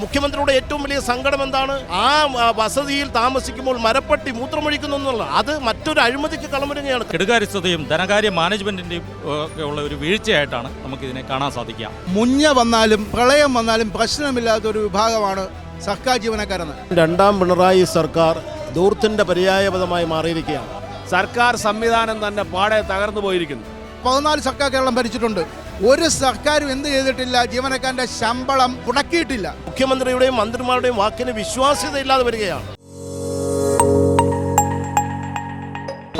മുഖ്യമന്ത്രിയുടെ ഏറ്റവും വലിയ സങ്കടം എന്താണ്? ആ വസതിയിൽ താമസിക്കുമ്പോൾ മരപ്പട്ടി മൂത്രമൊഴിക്കുന്നു എന്നുള്ളത് അത് മറ്റൊരു അഴിമതിക്ക് കളമൊരുങ്ങിയാണ് കെടുകാര്യസ്ഥതയും ധനകാര്യ മാനേജ്മെന്റിന്റെയും ഒക്കെ ഉള്ള ഒരു വീഴ്ചയായിട്ടാണ് നമുക്കിതിനെ കാണാൻ സാധിക്കുക. മുഞ്ഞ വന്നാലും പ്രളയം വന്നാലും പ്രശ്നമില്ലാത്ത ഒരു വിഭാഗമാണ് സർക്കാർ ജീവനക്കാരെന്ന്. രണ്ടാം പിണറായി സർക്കാർ ദൂർത്തിന്റെ പര്യായപദമായി മാറിയിരിക്കുകയാണ്. സർക്കാർ സംവിധാനം തന്നെ പാടെ തകർന്നു പോയിരിക്കുന്നു. പതിനാല് സർക്കാർ കേരളം ഭരിച്ചിട്ടുണ്ട്. ഒരു സർക്കാരും എന്ത് ചെയ്തിട്ടില്ല? ജീവനക്കാരന്റെ ശമ്പളം മുടക്കിയിട്ടില്ല. മുഖ്യമന്ത്രിയുടെയും മന്ത്രിമാരുടെയും വാക്കിന് വിശ്വാസ്യത ഇല്ലാതെ വരികയാണ്.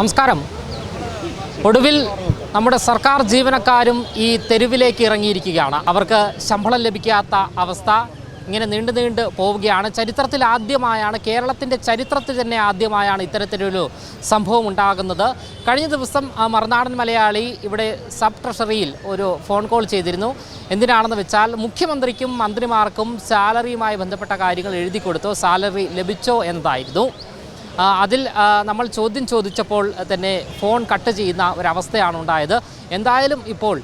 നമസ്കാരം. ഒടുവിൽ നമ്മുടെ സർക്കാർ ജീവനക്കാരും ഈ തെരുവിലേക്ക് ഇറങ്ങിയിരിക്കുകയാണ്. അവർക്ക് ശമ്പളം ലഭിക്കാത്ത അവസ്ഥ ഇങ്ങനെ നീണ്ടു നീണ്ട് പോവുകയാണ്. ചരിത്രത്തിൽ ആദ്യമായാണ് കേരളത്തിന്റെ ചരിത്രത്തിൽ തന്നെ ആദ്യമായാണ് ഇത്തരത്തിലൊരു സംഭവം ഉണ്ടാകുന്നത്. കഴിഞ്ഞ ദിവസം മറുനാടൻ മലയാളി ഇവിടെ സബ് ട്രഷറിയിൽ ഒരു ഫോൺ കോൾ ചെയ്തിരുന്നു. എന്തിനാണെന്ന് വെച്ചാൽ മുഖ്യമന്ത്രിക്കും മന്ത്രിമാർക്കും സാലറിയുമായി ബന്ധപ്പെട്ട കാര്യങ്ങൾ എഴുതി കൊടുത്തോ സാലറി ലഭിച്ചോ എന്നതായിരുന്നു. അതിൽ നമ്മൾ ചോദ്യം ചോദിച്ചപ്പോൾ തന്നെ ഫോൺ കട്ട് ചെയ്യുന്ന ഒരവസ്ഥയാണ് ഉണ്ടായത്. എന്തായാലും ഇപ്പോൾ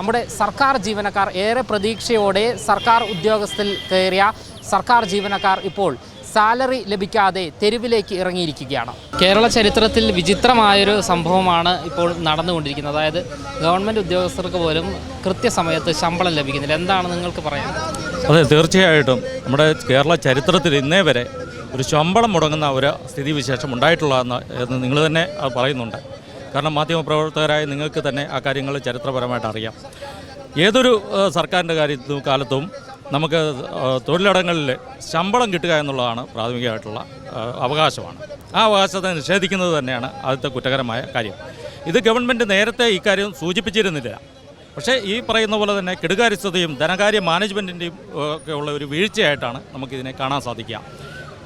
നമ്മുടെ സർക്കാർ ജീവനക്കാർ ഏറെ പ്രതീക്ഷയോടെ സർക്കാർ ഉദ്യോഗസ്ഥൽ കയറിയ സർക്കാർ ജീവനക്കാർ ഇപ്പോൾ സാലറി ലഭിക്കാതെ തെരുവിലേക്ക് ഇറങ്ങിയിരിക്കുകയാണ്. കേരള ചരിത്രത്തിൽ വിചിത്രമായൊരു സംഭവമാണ് ഇപ്പോൾ നടന്നുകൊണ്ടിരിക്കുന്നത്. അതായത് ഗവൺമെന്റ് ഉദ്യോഗസ്ഥർക്ക് പോലും കൃത്യസമയത്ത് ശമ്പളം ലഭിക്കുന്നില്ല. എന്താണ് നിങ്ങൾക്ക് പറയാൻ അതെ തീർച്ചയായിട്ടും. നമ്മുടെ കേരള ചരിത്രത്തിൽ ഇന്നേ വരെ ഒരു ശമ്പളം മുടങ്ങുന്ന ഒരു സ്ഥിതിവിശേഷം ഉണ്ടായിട്ടുള്ളതെന്ന് നിങ്ങൾ തന്നെ പറയുന്നുണ്ട്. കാരണം മാധ്യമപ്രവർത്തകരായ നിങ്ങൾക്ക് തന്നെ ആ കാര്യങ്ങൾ ചരിത്രപരമായിട്ട് അറിയാം. ഏതൊരു സർക്കാരിന്റെ കാര്യത്തും കാലത്തും നമുക്ക് തൊഴിലിടങ്ങളിൽ ശമ്പളം കിട്ടുക എന്നുള്ളതാണ് പ്രാഥമികമായിട്ടുള്ള അവകാശമാണ്. ആ അവകാശത്തെ നിഷേധിക്കുന്നത് തന്നെയാണ് ആദ്യത്തെ കുറ്റകരമായ കാര്യം. ഇത് ഗവൺമെന്റ് നേരത്തെ ഇക്കാര്യം സൂചിപ്പിച്ചിരുന്നില്ല. പക്ഷേ ഈ പറയുന്ന പോലെ തന്നെ കെടുകാര്യസ്ഥതയും ധനകാര്യ മാനേജ്മെന്റിന്റെയും ഒക്കെ ഉള്ള ഒരു വീഴ്ചയായിട്ടാണ് നമുക്കിതിനെ കാണാൻ സാധിക്കുക.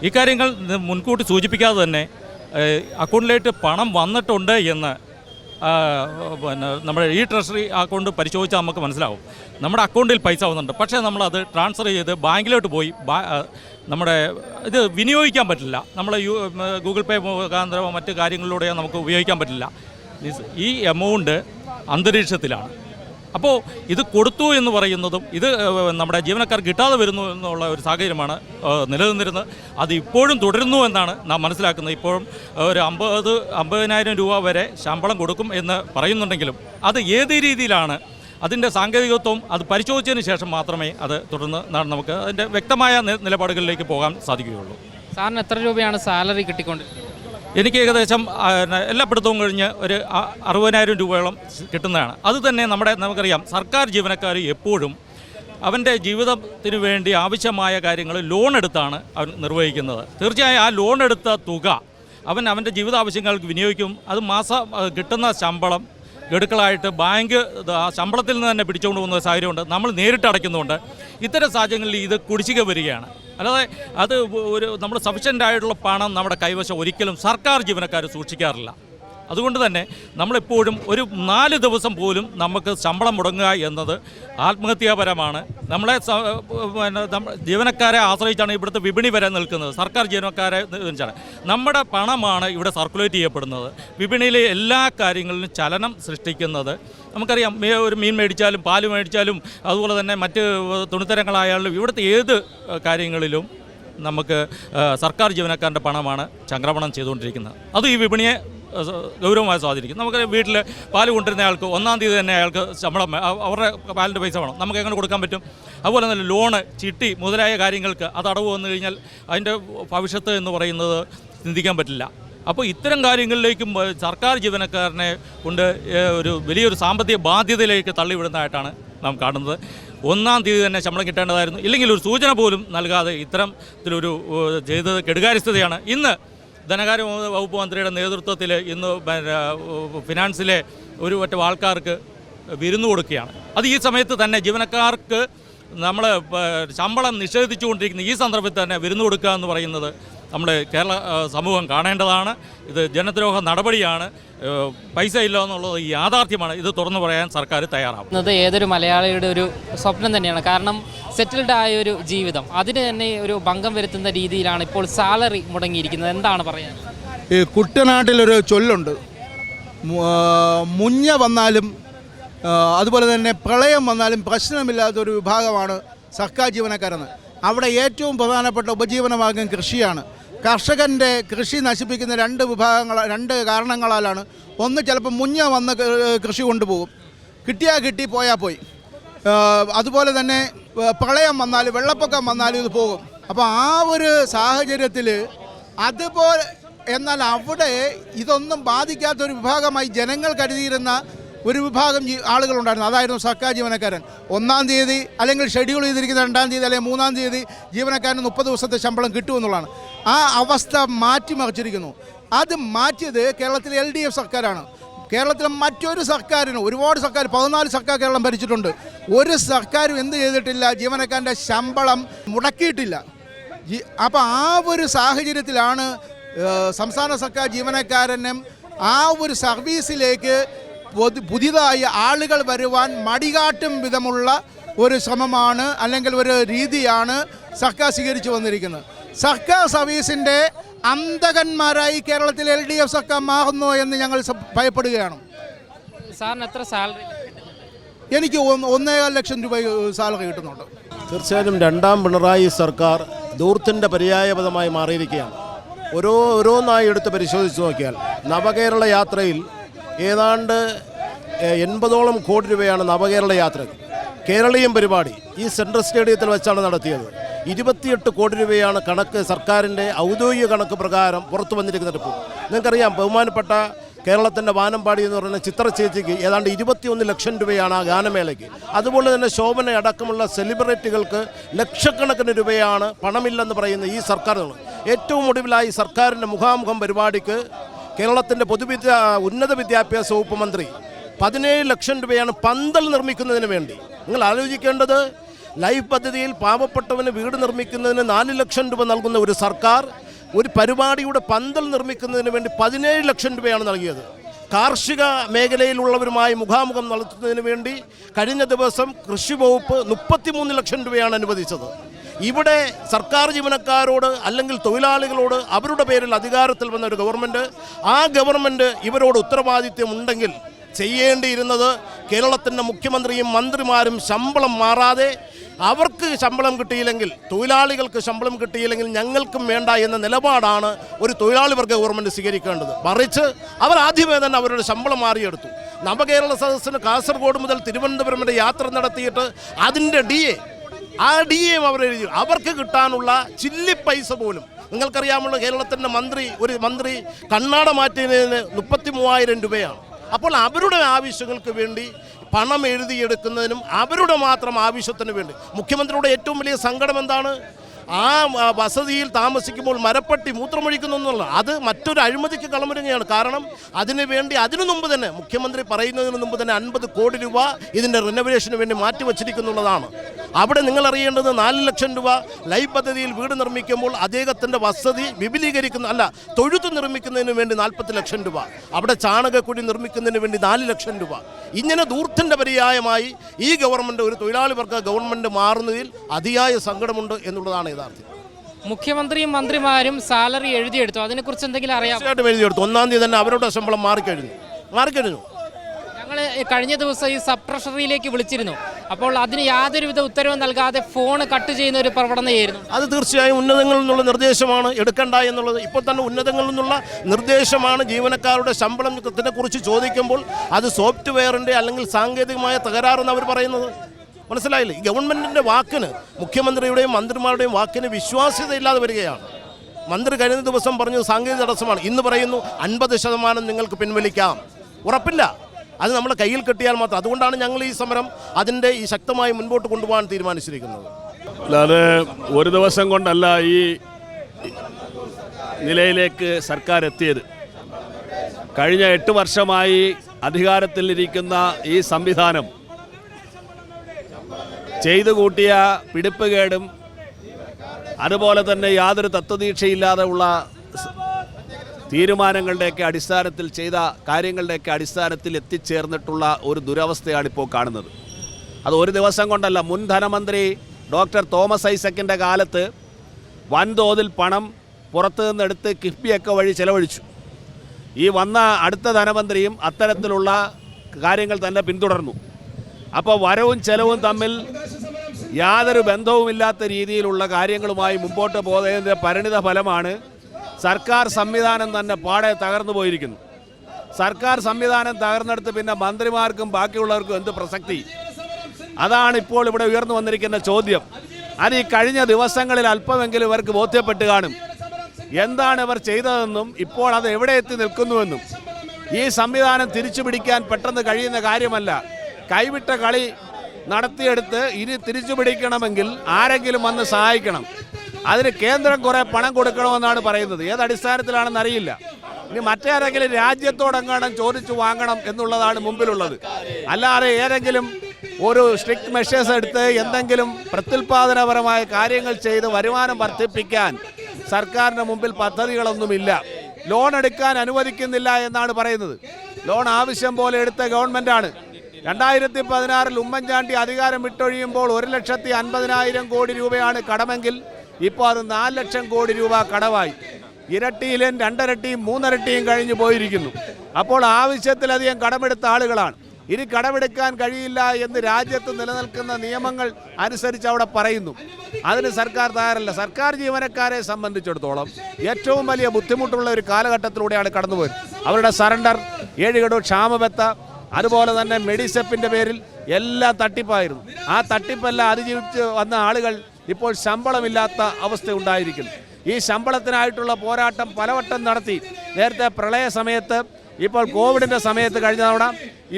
ഇക്കാര്യങ്ങൾ മുൻകൂട്ടി സൂചിപ്പിക്കാതെ തന്നെ അക്കൗണ്ടിലേക്ക് പണം വന്നിട്ടുണ്ട് എന്ന് പിന്നെ നമ്മുടെ ഈ ട്രഷറി അക്കൗണ്ട് പരിശോധിച്ചാൽ നമുക്ക് മനസ്സിലാവും. നമ്മുടെ അക്കൗണ്ടിൽ പൈസ വന്നിട്ടുണ്ട്. പക്ഷേ നമ്മളത് ട്രാൻസ്ഫർ ചെയ്ത് ബാങ്കിലോട്ട് പോയി നമ്മുടെ ഇത് വിനിയോഗിക്കാൻ പറ്റില്ല. നമ്മൾ യു ഗൂഗിൾ പേ മുഖാന്തരമോ മറ്റ് കാര്യങ്ങളിലൂടെയോ നമുക്ക് ഉപയോഗിക്കാൻ പറ്റില്ല. ഈ എമൗണ്ട് അന്തരീക്ഷത്തിലാണ്. അപ്പോൾ ഇത് കൊടുത്തു എന്ന് പറയുന്നതും ഇത് നമ്മുടെ ജീവനക്കാർ കിട്ടാതെ വരുന്നു എന്നുള്ള ഒരു സാഹചര്യമാണ് നിലനിന്നിരുന്നത്. അത് ഇപ്പോഴും തുടരുന്നു എന്നാണ് നാം മനസ്സിലാക്കുന്നത്. ഇപ്പോഴും ഒരു അമ്പത് അമ്പതിനായിരം രൂപ വരെ ശമ്പളം കൊടുക്കും എന്ന് പറയുന്നുണ്ടെങ്കിലും അത് ഏത് രീതിയിലാണ് അതിന്റെ സാങ്കേതികത്വം അത് പരിശോധിച്ചതിന് ശേഷം മാത്രമേ അത് തുടർന്ന് നമുക്ക് അതിന്റെ വ്യക്തമായ നിലപാടുകളിലേക്ക് പോകാൻ സാധിക്കുകയുള്ളൂ. സാറിന് എത്ര രൂപയാണ് സാലറി കിട്ടിക്കൊണ്ടിരിക്കുന്നത് എനിക്ക് ഏകദേശം എല്ലാ പിടുത്തവും കഴിഞ്ഞ് ഒരു അറുപതിനായിരം രൂപയോളം കിട്ടുന്നതാണ്. അത് തന്നെ നമ്മുടെ നമുക്കറിയാം സർക്കാർ ജീവനക്കാർ എപ്പോഴും അവന്റെ ജീവിതത്തിന് വേണ്ടി ആവശ്യമായ കാര്യങ്ങൾ ലോൺ എടുത്താണ് അവൻ നിർവഹിക്കുന്നത്. തീർച്ചയായും ആ ലോൺ എടുത്ത തുക അവൻ അവന്റെ ജീവിത ആവശ്യങ്ങൾക്ക് വിനിയോഗിക്കും. അത് മാസം കിട്ടുന്ന ശമ്പളം ഗഡുക്കളായിട്ട് ബാങ്ക് ശമ്പളത്തിൽ നിന്ന് തന്നെ പിടിച്ചുകൊണ്ട് പോകുന്ന സാഹചര്യമുണ്ട്. നമ്മൾ നേരിട്ട് അടയ്ക്കുന്നുണ്ട് ഇത്തരം സാഹചര്യങ്ങളിൽ ഇത് കുടിശ്ശിക വരികയാണ്. അല്ലാതെ അത് ഒരു നമ്മൾ സഫിഷ്യന്റ് ആയിട്ടുള്ള പണം നമ്മുടെ കൈവശം ഒരിക്കലും സർക്കാർ ജീവനക്കാർ സൂക്ഷിക്കാറില്ല. അതുകൊണ്ട് തന്നെ നമ്മളെപ്പോഴും ഒരു നാല് ദിവസം പോലും നമുക്ക് ശമ്പളം മുടങ്ങുക എന്നത് ആത്മഹത്യാപരമാണ്. നമ്മളെ ജീവനക്കാരെ ആശ്രയിച്ചാണ് ഇവിടുത്തെ വിപണി വരെ നിൽക്കുന്നത്. സർക്കാർ ജീവനക്കാരെ വെച്ചാണ് നമ്മുടെ പണമാണ് ഇവിടെ സർക്കുലേറ്റ് ചെയ്യപ്പെടുന്നത്. വിപണിയിലെ എല്ലാ കാര്യങ്ങളിലും ചലനം സൃഷ്ടിക്കുന്നത് നമുക്കറിയാം ഒരു മീൻ മേടിച്ചാലും പാൽ മേടിച്ചാലും അതുപോലെ തന്നെ മറ്റ് തുണിത്തരങ്ങളായാലും ഇവിടുത്തെ ഏത് കാര്യങ്ങളിലും നമുക്ക് സർക്കാർ ജീവനക്കാരന്റെ പണമാണ് ചംക്രമണം ചെയ്തുകൊണ്ടിരിക്കുന്നത്. അത് ഈ വിപണിയെ ഗൗരവമായി സ്വാധീനിക്കും. നമുക്ക് വീട്ടിൽ പാൽ കൊണ്ടുവരുന്ന ആൾക്ക് ഒന്നാം തീയതി തന്നെ അയാൾക്ക് ശമ്പളം അവരുടെ പാലിന്റെ പൈസ വേണം. നമുക്ക് എങ്ങനെ കൊടുക്കാൻ പറ്റും? അതുപോലെ തന്നെ ലോണ് ചിട്ടി മുതലായ കാര്യങ്ങൾക്ക് അത് അടവ് വന്നു കഴിഞ്ഞാൽ അതിന്റെ ഭവിഷ്യത്ത് എന്ന് പറയുന്നത് ചിന്തിക്കാൻ പറ്റില്ല. അപ്പോൾ ഇത്തരം കാര്യങ്ങളിലേക്കും സർക്കാർ ജീവനക്കാരനെ കൊണ്ട് ഒരു വലിയൊരു സാമ്പത്തിക ബാധ്യതയിലേക്ക് തള്ളിവിടുന്നതായിട്ടാണ് നാം കാണുന്നത്. ഒന്നാം തീയതി തന്നെ ശമ്പളം കിട്ടേണ്ടതായിരുന്നു. ഇല്ലെങ്കിൽ ഒരു സൂചന പോലും നൽകാതെ ഇത്തരത്തിലൊരു ചെയ്തത് കെടുകാര്യസ്ഥതയാണ്. ഇന്ന് ധനകാര്യ വകുപ്പ് മന്ത്രിയുടെ നേതൃത്വത്തിൽ ഇന്ന് ഫിനാൻസിലെ ഒരു മറ്റു ആൾക്കാർക്ക് വിരുന്നു കൊടുക്കുകയാണ്. അത് ഈ സമയത്ത് തന്നെ ജീവനക്കാർക്ക് നമ്മൾ ശമ്പളം നിഷേധിച്ചുകൊണ്ടിരിക്കുന്ന ഈ സന്ദർഭത്തിൽ തന്നെ വിരുന്നു കൊടുക്കുക എന്ന് പറയുന്നത് നമ്മുടെ കേരള സമൂഹം കാണേണ്ടതാണ്. ഇത് ജനദ്രോഹ നടപടിയാണ്. പൈസ ഇല്ല എന്നുള്ളത് യാഥാർത്ഥ്യമാണ്. ഇത് തുറന്നു പറയാൻ സർക്കാർ തയ്യാറാവും. എന്നത് ഏതൊരു മലയാളിയുടെ ഒരു സ്വപ്നം തന്നെയാണ്. കാരണം സെറ്റിൽഡ് ആയ ഒരു ജീവിതം അതിന് തന്നെ ഒരു ഭംഗം വരുത്തുന്ന രീതിയിലാണ് ഇപ്പോൾ സാലറി മുടങ്ങിയിരിക്കുന്നത്. എന്താണ് പറയാൻ? ഈ കുട്ടനാട്ടിലൊരു ചൊല്ലുണ്ട്. മുഞ്ഞ വന്നാലും അതുപോലെ തന്നെ പ്രളയം വന്നാലും പ്രശ്നമില്ലാത്ത ഒരു വിഭാഗമാണ് സർക്കാർ ജീവനക്കാരെന്ന്. അവിടെ ഏറ്റവും പ്രധാനപ്പെട്ട ഉപജീവനമാർഗം കൃഷിയാണ്. കർഷകന്റെ കൃഷി നശിപ്പിക്കുന്ന രണ്ട് വിഭാഗങ്ങൾ രണ്ട് കാരണങ്ങളാലാണ്. ഒന്ന് ചിലപ്പോൾ മുഞ്ഞ വന്ന് കൃഷി കൊണ്ടുപോകും. കിട്ടിയാൽ കിട്ടി പോയാൽ പോയി. അതുപോലെ തന്നെ പ്രളയം വന്നാൽ വെള്ളപ്പൊക്കം വന്നാലും ഇത് പോകും. അപ്പോൾ ആ ഒരു സാഹചര്യത്തിൽ അതുപോലെ എന്നാൽ അവിടെ ഇതൊന്നും ബാധിക്കാത്ത ഒരു വിഭാഗമായി ജനങ്ങൾ കരുതിയിരുന്ന ഒരു വിഭാഗം ആളുകളുണ്ടായിരുന്നു. അതായിരുന്നു സർക്കാർ ജീവനക്കാരൻ. ഒന്നാം തീയതി അല്ലെങ്കിൽ ഷെഡ്യൂൾ ചെയ്തിരിക്കുന്ന രണ്ടാം തീയതി അല്ലെങ്കിൽ മൂന്നാം തീയതി ജീവനക്കാരന് മുപ്പത് ദിവസത്തെ ശമ്പളം കിട്ടുമെന്നുള്ളതാണ് ആ അവസ്ഥ മാറ്റിമറിച്ചിരിക്കുന്നു. അത് മാറ്റിയത് കേരളത്തിലെ എൽ ഡി എഫ് സർക്കാരാണ്. കേരളത്തിലെ മറ്റൊരു സർക്കാരിന് ഒരുപാട് സർക്കാർ പതിനാല് സർക്കാർ കേരളം ഭരിച്ചിട്ടുണ്ട്. ഒരു സർക്കാരും എന്ത് ചെയ്തിട്ടില്ല? ജീവനക്കാരന്റെ ശമ്പളം മുടക്കിയിട്ടില്ല. അപ്പോൾ ആ ഒരു സാഹചര്യത്തിലാണ് സംസ്ഥാന സർക്കാർ ജീവനക്കാരനും ആ ഒരു സർവീസിലേക്ക് പൊതു- പുതിയതായി ആളുകൾ വരുവാൻ മടികാട്ടും വിധമുള്ള ഒരു ശ്രമമാണ് അല്ലെങ്കിൽ ഒരു രീതിയാണ് സർക്കാർ സ്വീകരിച്ചു വന്നിരിക്കുന്നത്. സർക്കാർ സർവീസിന്റെ അന്തകന്മാരായി കേരളത്തിൽ എൽ ഡി എഫ് സർക്കാർ മാറുന്നു എന്ന് ഞങ്ങൾ ഭയപ്പെടുകയാണ്. സാറിന് എത്ര സാലറി? എനിക്ക് ഒന്ന് ഒന്നേകാൽ ലക്ഷം രൂപ സാലറി കിട്ടുന്നുണ്ട്. തീർച്ചയായും രണ്ടാം പിണറായി സർക്കാർ ദൂർത്തിന്റെ പര്യായപദമായി മാറിയിരിക്കുകയാണ്. ഓരോ ഓരോന്നായി എടുത്ത് പരിശോധിച്ച് നോക്കിയാൽ നവകേരള യാത്രയിൽ ഏതാണ്ട് എൺപതോളം കോടി രൂപയാണ് നവകേരള യാത്ര കേരളീയം പരിപാടി ഈ സെൻട്രൽ സ്റ്റേഡിയത്തിൽ വെച്ചാണ് നടത്തിയത്. ഇരുപത്തിയെട്ട് കോടി രൂപയാണ് കണക്ക് സർക്കാരിന്റെ ഔദ്യോഗിക കണക്ക് പ്രകാരം പുറത്തു വന്നിരിക്കുന്ന റിപ്പോർട്ട് നിങ്ങൾക്കറിയാം ബഹുമാനപ്പെട്ട കേരളത്തിന്റെ വാനമ്പാടി എന്ന് പറയുന്ന ചിത്രചേച്ചിക്ക് ഏതാണ്ട് ഇരുപത്തിയൊന്ന് ലക്ഷം രൂപയാണ് ആ ഗാനമേളയ്ക്ക്. അതുപോലെ തന്നെ ശോഭന അടക്കമുള്ള സെലിബ്രിറ്റികൾക്ക് ലക്ഷക്കണക്കിന് രൂപയാണ് പണമില്ലെന്ന് പറയുന്ന ഈ സർക്കാർ ഏറ്റവും ഒടുവിലായി സർക്കാരിന്റെ മുഖാമുഖം പരിപാടിക്ക് കേരളത്തിന്റെ പൊതുവിദ്യാ ഉന്നത വിദ്യാഭ്യാസ വകുപ്പ് മന്ത്രി പതിനേഴ് ലക്ഷം രൂപയാണ് പന്തൽ നിർമ്മിക്കുന്നതിന് വേണ്ടി. നിങ്ങൾ ആലോചിക്കേണ്ടത് ലൈഫ് പദ്ധതിയിൽ പാവപ്പെട്ടവന് വീട് നിർമ്മിക്കുന്നതിന് നാല് ലക്ഷം രൂപ നൽകുന്ന ഒരു സർക്കാർ ഒരു പരിപാടിയുടെ പന്തൽ നിർമ്മിക്കുന്നതിന് വേണ്ടി പതിനേഴ് ലക്ഷം രൂപയാണ് നൽകിയത്. കാർഷിക മേഖലയിലുള്ളവരുമായി മുഖാമുഖം നടത്തുന്നതിന് വേണ്ടി കഴിഞ്ഞ ദിവസം കൃഷി വകുപ്പ് മുപ്പത്തിമൂന്ന് ലക്ഷം രൂപയാണ് അനുവദിച്ചത്. ഇവിടെ സർക്കാർ ജീവനക്കാരോട് അല്ലെങ്കിൽ തൊഴിലാളികളോട് അവരുടെ പേരിൽ അധികാരത്തിൽ വന്ന ഒരു ഗവൺമെന്റ് ആ ഗവൺമെന്റ് ഇവരോട് ഉത്തരവാദിത്യം ഉണ്ടെങ്കിൽ ചെയ്യേണ്ടിയിരുന്നത് കേരളത്തിന്റെ മുഖ്യമന്ത്രിയും മന്ത്രിമാരും ശമ്പളം മാറാതെ അവർക്ക് ശമ്പളം കിട്ടിയില്ലെങ്കിൽ തൊഴിലാളികൾക്ക് ശമ്പളം കിട്ടിയില്ലെങ്കിൽ ഞങ്ങൾക്കും വേണ്ട എന്ന നിലപാടാണ് ഒരു തൊഴിലാളി വർഗ ഗവൺമെന്റ് സ്വീകരിക്കേണ്ടത്. മറിച്ച് അവർ ആദ്യമേ തന്നെ അവരുടെ ശമ്പളം മാറിയെടുത്തു. നവകേരള സദസ്സിന് കാസർഗോഡ് മുതൽ തിരുവനന്തപുരം വരെ യാത്ര നടത്തിയിട്ട് അതിന്റെ ഡി എ ആ ഡി എം അവർ എഴുതി അവർക്ക് കിട്ടാനുള്ള ചില്ലി പൈസ പോലും. നിങ്ങൾക്കറിയാമുള്ള കേരളത്തിന്റെ മന്ത്രി ഒരു മന്ത്രി കണ്ണാട മാറ്റിയതിന് മുപ്പത്തി മൂവായിരം രൂപയാണ്. അപ്പോൾ അവരുടെ ആവശ്യങ്ങൾക്ക് വേണ്ടി പണം എഴുതിയെടുക്കുന്നതിനും അവരുടെ മാത്രം ആവശ്യത്തിന് വേണ്ടി. മുഖ്യമന്ത്രിയുടെ ഏറ്റവും വലിയ സങ്കടം എന്താണ്? ആ വസതിയിൽ താമസിക്കുമ്പോൾ മരപ്പട്ടി മൂത്രമൊഴിക്കുന്നു എന്നുള്ള അത് മറ്റൊരു അഴിമതിക്ക് കളമൊരുങ്ങയാണ് കാരണം അതിനു വേണ്ടി അതിനു മുമ്പ് തന്നെ മുഖ്യമന്ത്രി പറയുന്നതിന് മുമ്പ് തന്നെ അൻപത് കോടി രൂപ ഇതിന്റെ റിനോവേഷന് വേണ്ടി മാറ്റിവെച്ചിരിക്കുന്നുള്ളതാണ് അവിടെ നിങ്ങൾ അറിയേണ്ടത് നാല് ലക്ഷം രൂപ ലൈഫ് പദ്ധതിയിൽ വീട് നിർമ്മിക്കുമ്പോൾ അദ്ദേഹത്തിന്റെ വസതി വിപുലീകരിക്കുന്ന അല്ല തൊഴുത്ത് നിർമ്മിക്കുന്നതിന് വേണ്ടി നാൽപ്പത്തി ലക്ഷം രൂപ. അവിടെ ചാണകക്കുഴി നിർമ്മിക്കുന്നതിന് വേണ്ടി നാല് ലക്ഷം രൂപ. ഇങ്ങനെ ദൂർത്തിന്റെ പര്യായമായി ഈ ഗവൺമെന്റ് ഒരു തൊഴിലാളി വർഗ ഗവൺമെന്റ് മാറുന്നതിൽ അതിയായ സങ്കടമുണ്ട് എന്നുള്ളതാണ് യഥാർത്ഥം മുഖ്യമന്ത്രിയും മന്ത്രിമാരും സാലറി എഴുതിയെടുത്തു. അതിനെക്കുറിച്ച് എന്തെങ്കിലും അറിയാം തീർച്ചയായിട്ടും എഴുതിയെടുത്തു. ഒന്നാം തീയതി തന്നെ അവരുടെ ശമ്പളം മാറിക്കഴിഞ്ഞു. മാറിക്കഴിഞ്ഞു. ഞങ്ങൾ കഴിഞ്ഞ ദിവസം ഈ സബ് ട്രഷറിയിലേക്ക് വിളിച്ചിരുന്നു. അപ്പോൾ അതിന് യാതൊരുവിധ ഉത്തരവും നൽകാതെ ഫോൺ കട്ട് ചെയ്യുന്ന ഒരു പ്രവണതയായിരുന്നു. അത് തീർച്ചയായും ഉന്നതങ്ങളിൽ നിന്നുള്ള നിർദ്ദേശമാണ് എടുക്കേണ്ട എന്നുള്ളത്. ഇപ്പോൾ തന്നെ ഉന്നതങ്ങളിൽ നിന്നുള്ള നിർദ്ദേശമാണ് ജീവനക്കാരുടെ ശമ്പളത്തിനെ കുറിച്ച് ചോദിക്കുമ്പോൾ അത് സോഫ്റ്റ്വെയറിന്റെ അല്ലെങ്കിൽ സാങ്കേതികമായ തകരാറെന്ന് അവർ പറയുന്നത്. മനസ്സിലായില്ലേ? ഗവൺമെന്റിന്റെ വാക്കിന് മുഖ്യമന്ത്രിയുടെയും മന്ത്രിമാരുടെയും വാക്കിന് വിശ്വാസ്യതയില്ലാതെ വരികയാണ്. മന്ത്രി കഴിഞ്ഞ ദിവസം പറഞ്ഞു സാങ്കേതിക തടസ്സമാണ്. ഇന്ന് പറയുന്നു അൻപത് ശതമാനം നിങ്ങൾക്ക് പിൻവലിക്കാം. ഉറപ്പില്ല. അത് നമ്മുടെ കയ്യിൽ കിട്ടിയാൽ മാത്രം. അതുകൊണ്ടാണ് ഞങ്ങൾ ഈ സമരം അതിന്റെ ഈ ശക്തമായി മുൻപോട്ട് കൊണ്ടുപോകാൻ തീരുമാനിച്ചിരിക്കുന്നത്. അല്ലാതെ ഒരു ദിവസം കൊണ്ടല്ല ഈ നിലയിലേക്ക് സർക്കാർ എത്തിയത്. കഴിഞ്ഞ എട്ട് വർഷമായി അധികാരത്തിലിരിക്കുന്ന ഈ സംവിധാനം ചെയ്തു കൂട്ടിയ പിടിപ്പുകേടും അതുപോലെ തന്നെ യാതൊരു തത്വദീക്ഷയില്ലാതെ ഉള്ള തീരുമാനങ്ങളുടെയൊക്കെ അടിസ്ഥാനത്തിൽ ചെയ്ത കാര്യങ്ങളുടെയൊക്കെ അടിസ്ഥാനത്തിൽ എത്തിച്ചേർന്നിട്ടുള്ള ഒരു ദുരവസ്ഥയാണ് ഇപ്പോൾ കാണുന്നത്. അത് ഒരു ദിവസം കൊണ്ടല്ല മുൻ ധനമന്ത്രി ഡോക്ടർ തോമസ് ഐസക്കിന്റെ കാലത്ത് വൻതോതിൽ പണം പുറത്തു നിന്നെടുത്ത് കിഫ്ബിയൊക്കെ വഴി ചെലവഴിച്ചു. ഈ വന്ന അടുത്ത ധനമന്ത്രിയും അത്തരത്തിലുള്ള കാര്യങ്ങൾ തന്നെ പിന്തുടർന്നു. അപ്പോൾ വരവും ചെലവും തമ്മിൽ യാതൊരു ബന്ധവുമില്ലാത്ത രീതിയിലുള്ള കാര്യങ്ങളുമായി മുമ്പോട്ട് പോകുന്നതിന്റെ പരിണിത ഫലമാണ് സർക്കാർ സംവിധാനം തന്നെ പാടെ തകർന്നു പോയിരിക്കുന്നു. സർക്കാർ സംവിധാനം തകർന്നെടുത്ത് പിന്നെ മന്ത്രിമാർക്കും ബാക്കിയുള്ളവർക്കും എന്ത് പ്രസക്തി? അതാണ് ഇപ്പോൾ ഇവിടെ ഉയർന്നു വന്നിരിക്കുന്ന ചോദ്യം. അത് ഈ കഴിഞ്ഞ ദിവസങ്ങളിൽ അല്പമെങ്കിലും ഇവർക്ക് ബോധ്യപ്പെട്ട് കാണും. എന്താണ് ഇവർ ചെയ്തതെന്നും ഇപ്പോൾ അത് എവിടെ എത്തി നിൽക്കുന്നുവെന്നും. ഈ സംവിധാനം തിരിച്ചു പിടിക്കാൻ പെട്ടെന്ന് കഴിയുന്ന കാര്യമല്ല. കൈവിട്ട കളി നടത്തിയെടുത്ത് ഇനി തിരിച്ചു പിടിക്കണമെങ്കിൽ ആരെങ്കിലും വന്ന് സഹായിക്കണം. അതിന് കേന്ദ്രം കുറെ പണം കൊടുക്കണമെന്നാണ് പറയുന്നത്. ഏത് അടിസ്ഥാനത്തിലാണെന്ന് അറിയില്ല. ഇനി മറ്റാരെങ്കിലും രാജ്യത്തോടെങ്ങാനും ചോദിച്ചു വാങ്ങണം എന്നുള്ളതാണ് മുമ്പിലുള്ളത്. അല്ലാതെ ഏതെങ്കിലും ഒരു സ്ട്രിക്ട് മെഷേഴ്സ് എടുത്ത് എന്തെങ്കിലും പ്രത്യുൽപാദനപരമായ കാര്യങ്ങൾ ചെയ്ത് വരുമാനം വർദ്ധിപ്പിക്കാൻ സർക്കാരിന് മുമ്പിൽ പദ്ധതികളൊന്നുമില്ല. ലോൺ എടുക്കാൻ അനുവദിക്കുന്നില്ല എന്നാണ് പറയുന്നത്. ലോൺ ആവശ്യം പോലെ എടുത്ത ഗവൺമെന്റാണ് രണ്ടായിരത്തി പതിനാറിൽ ഉമ്മൻചാണ്ടി അധികാരം വിട്ടൊഴിയുമ്പോൾ ഒരു ലക്ഷത്തി അൻപതിനായിരം കോടി രൂപയാണ് കടമെങ്കിൽ ഇപ്പോൾ അത് നാല് ലക്ഷം കോടി രൂപ കടവായി ഇരട്ടിയിലും രണ്ടരട്ടിയും മൂന്നരട്ടിയും കഴിഞ്ഞു പോയിരിക്കുന്നു. അപ്പോൾ ആവശ്യത്തിലധികം കടമെടുത്ത ആളുകളാണ്. ഇനി കടമെടുക്കാൻ കഴിയില്ല എന്ന് രാജ്യത്ത് നിലനിൽക്കുന്ന നിയമങ്ങൾ അനുസരിച്ച് അവിടെ പറയുന്നു. അതിന് സർക്കാർ തയ്യാറല്ല. സർക്കാർ ജീവനക്കാരെ സംബന്ധിച്ചിടത്തോളം ഏറ്റവും വലിയ ബുദ്ധിമുട്ടുള്ള ഒരു കാലഘട്ടത്തിലൂടെയാണ് കടന്നുപോയത്. അവരുടെ സറണ്ടർ ഏഴുകടു ക്ഷാമബത്ത അതുപോലെ തന്നെ മെഡിസെപ്പിന്റെ പേരിൽ എല്ലാം തട്ടിപ്പായിരുന്നു. ആ തട്ടിപ്പെല്ലാം അതിജീവിച്ച് വന്ന ആളുകൾ ഇപ്പോൾ ശമ്പളമില്ലാത്ത അവസ്ഥ ഉണ്ടായിരിക്കുന്നു. ഈ ശമ്പളത്തിനായിട്ടുള്ള പോരാട്ടം പലവട്ടം നടത്തി. നേരത്തെ പ്രളയ സമയത്ത് ഇപ്പോൾ കോവിഡിന്റെ സമയത്ത് കഴിഞ്ഞ തവണ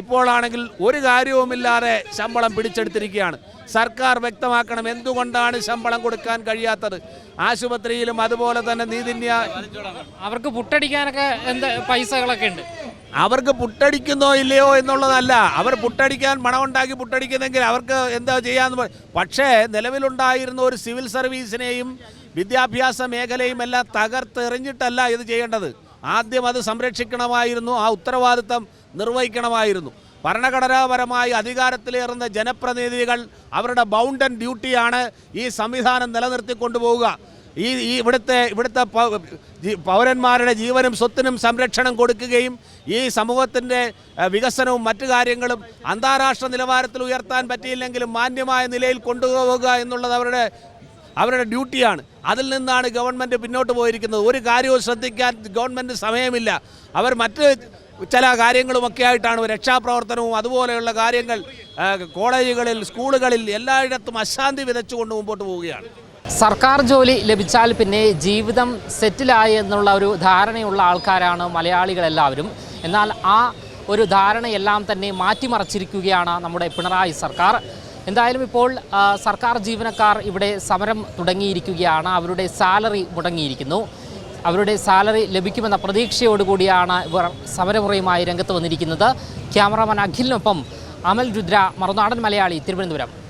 ഇപ്പോഴാണെങ്കിൽ ഒരു കാര്യവുമില്ലാതെ ശമ്പളം പിടിച്ചെടുത്തിരിക്കുകയാണ്. സർക്കാർ വ്യക്തമാക്കണം എന്തുകൊണ്ടാണ് ശമ്പളം കൊടുക്കാൻ കഴിയാത്തത്. ആശുപത്രിയിലും അതുപോലെ തന്നെ നീതിന്യായ അവർക്ക് പുട്ടടിക്കാനൊക്കെ എന്താ പൈസകളൊക്കെ ഉണ്ട്. അവർക്ക് പുട്ടടിക്കുന്നോ ഇല്ലയോ എന്നുള്ളതല്ല. അവർ പുട്ടടിക്കാൻ പണമുണ്ടാക്കി പുട്ടടിക്കുന്നെങ്കിൽ അവർക്ക് എന്താ ചെയ്യാന്ന് പക്ഷേ നിലവിലുണ്ടായിരുന്ന ഒരു സിവിൽ സർവീസിനെയും വിദ്യാഭ്യാസ മേഖലയും എല്ലാം തകർത്തെറിഞ്ഞിട്ടല്ല ഇത് ചെയ്യേണ്ടത്. ആദ്യം അത് സംരക്ഷിക്കണമായിരുന്നു ആ ഉത്തരവാദിത്തം നിർവഹിക്കണമായിരുന്നു. ഭരണഘടനാപരമായി അധികാരത്തിലേറുന്ന ജനപ്രതിനിധികൾ അവരുടെ ബൗണ്ടൻ ഡ്യൂട്ടിയാണ് ഈ സംവിധാനം നിലനിർത്തിക്കൊണ്ടുപോവുക. ഈ ഈ ഇവിടുത്തെ ഇവിടുത്തെ പൗരന്മാരുടെ ജീവനും സ്വത്തിനും സംരക്ഷണം കൊടുക്കുകയും ഈ സമൂഹത്തിന്റെ വികസനവും മറ്റു കാര്യങ്ങളും അന്താരാഷ്ട്ര നിലവാരത്തിൽ ഉയർത്താൻ പറ്റിയില്ലെങ്കിലും മാന്യമായ നിലയിൽ കൊണ്ടുപോവുക എന്നുള്ളത് അവരുടെ അവരുടെ ഡ്യൂട്ടിയാണ്. അതിൽ നിന്നാണ് ഗവൺമെന്റ് പിന്നോട്ട് പോയിരിക്കുന്നത്. ഒരു കാര്യവും ശ്രദ്ധിക്കാൻ ഗവൺമെന്റ് സമയമില്ല. അവർ മറ്റ് ചില കാര്യങ്ങളുമൊക്കെ ആയിട്ടാണ് രക്ഷാപ്രവർത്തനവും അതുപോലെയുള്ള കാര്യങ്ങൾ കോളേജുകളിൽ സ്കൂളുകളിൽ എല്ലായിടത്തും അശാന്തി വിതച്ചുകൊണ്ട് മുമ്പോട്ട് പോവുകയാണ്. സർക്കാർ ജോലി ലഭിച്ചാൽ പിന്നെ ജീവിതം സെറ്റിലായി എന്നുള്ള ഒരു ധാരണയുള്ള ആൾക്കാരാണ് മലയാളികളെല്ലാവരും. എന്നാൽ ആ ഒരു ധാരണയെല്ലാം തന്നെ മാറ്റിമറിച്ചിരിക്കുകയാണ് നമ്മുടെ പിണറായി സർക്കാർ. എന്തായാലും ഇപ്പോൾ സർക്കാർ ജീവനക്കാർ ഇവിടെ സമരം തുടങ്ങിയിരിക്കുകയാണ്. അവരുടെ സാലറി മുടങ്ങിയിരിക്കുന്നു. അവരുടെ സാലറി ലഭിക്കുമെന്ന പ്രതീക്ഷയോടുകൂടിയാണ് ഇവർ സമരമുറയുമായി രംഗത്ത് വന്നിരിക്കുന്നത്. ക്യാമറാമാൻ അഖിലിനൊപ്പം അമൽ രുദ്ര മറുനാടൻ മലയാളി തിരുവനന്തപുരം.